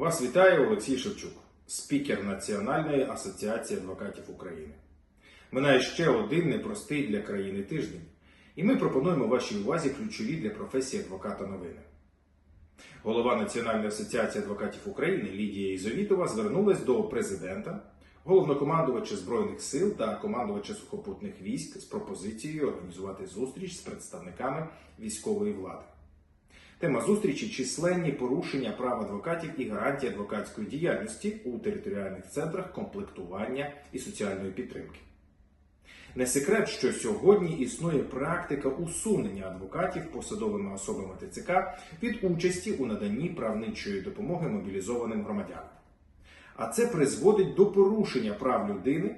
Вас вітає Олексій Шевчук, спікер Національної асоціації адвокатів України. Минає ще один непростий для країни тиждень, і ми пропонуємо вашій увазі ключові для професії адвоката новини. Голова Національної асоціації адвокатів України Лідія Ізовітова звернулась до президента, головнокомандувача Збройних сил та командувача сухопутних військ з пропозицією організувати зустріч з представниками військової влади. Тема зустрічі численні порушення прав адвокатів і гарантії адвокатської діяльності у територіальних центрах комплектування і соціальної підтримки. Не секрет, що сьогодні існує практика усунення адвокатів посадовими особами ТЦК від участі у наданні правничої допомоги мобілізованим громадянам. А це призводить до порушення прав людини,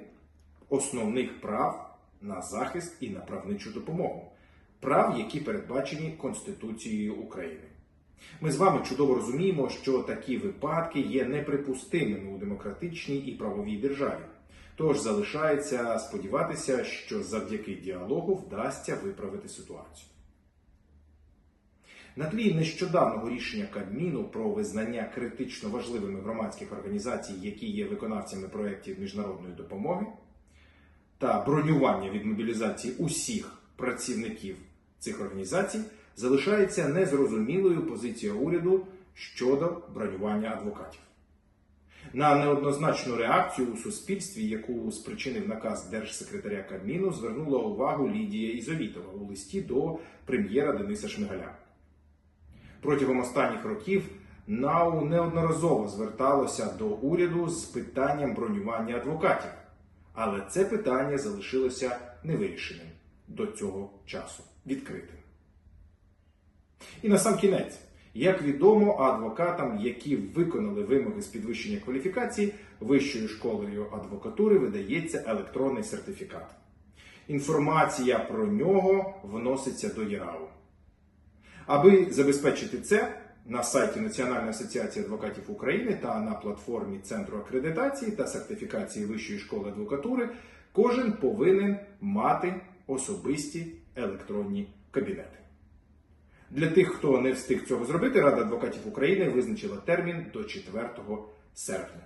основних прав на захист і на правничу допомогу, прав, які передбачені Конституцією України. Ми з вами чудово розуміємо, що такі випадки є неприпустимими у демократичній і правовій державі. Тож залишається сподіватися, що завдяки діалогу вдасться виправити ситуацію. На тлі нещодавнього рішення Кабміну про визнання критично важливими громадських організацій, які є виконавцями проєктів міжнародної допомоги, та бронювання від мобілізації усіх працівників цих організацій, залишається незрозумілою позиція уряду щодо бронювання адвокатів. На неоднозначну реакцію у суспільстві, яку спричинив наказ держсекретаря Кабміну, звернула увагу Лідія Ізовітова у листі до прем'єра Дениса Шмигаля. Протягом останніх років НАУ неодноразово зверталося до уряду з питанням бронювання адвокатів, але це питання залишилося невирішеним до цього часу відкритим. І на сам кінець. Як відомо, адвокатам, які виконали вимоги з підвищення кваліфікації, Вищою школою адвокатури видається електронний сертифікат. Інформація про нього вноситься до ЄРАУ. Аби забезпечити це, на сайті Національної асоціації адвокатів України та на платформі Центру акредитації та сертифікації Вищої школи адвокатури кожен повинен мати особисті електронні кабінети. Для тих, хто не встиг цього зробити, Рада адвокатів України визначила термін до 4 серпня.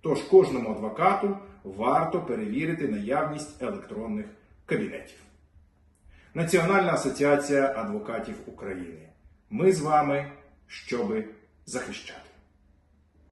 Тож кожному адвокату варто перевірити наявність електронних кабінетів. Національна асоціація адвокатів України. Ми з вами, щоби захищати.